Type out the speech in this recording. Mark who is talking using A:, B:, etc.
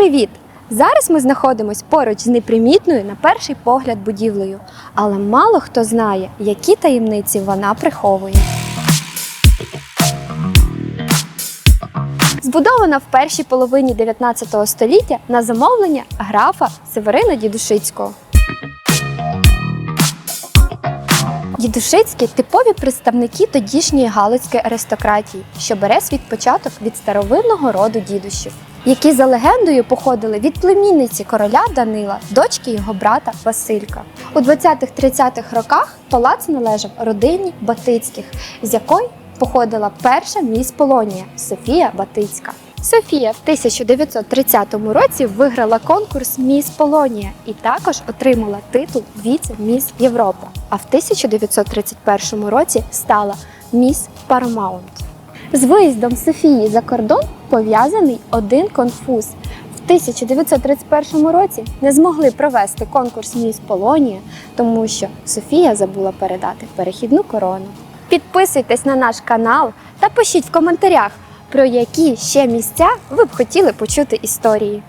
A: привіт! Зараз ми знаходимося поруч з непримітною на перший погляд будівлею, але мало хто знає, які таємниці вона приховує. Збудована в першій половині 19 століття на замовлення графа Северина Дідушицького. Дідушицькі типові представники тодішньої галицької аристократії, що бере свій початок від старовинного роду дідущів, які за легендою походили від племінниці короля Данила, дочки його брата Василька. У 20-30-х роках палац належав родині Батицьких, з якої походила перша міс Полонія Софія Батицька. Софія в 1930 році виграла конкурс Міс Полонія і також отримала титул Віце-Міс Європа. А в 1931 році стала Міс Paramount. З виїздом Софії за кордон пов'язаний один конфуз. В 1931 році не змогли провести конкурс Міс Полонія, тому що Софія забула передати перехідну корону. Підписуйтесь на наш канал та пишіть в коментарях, про які ще місця ви б хотіли почути історії.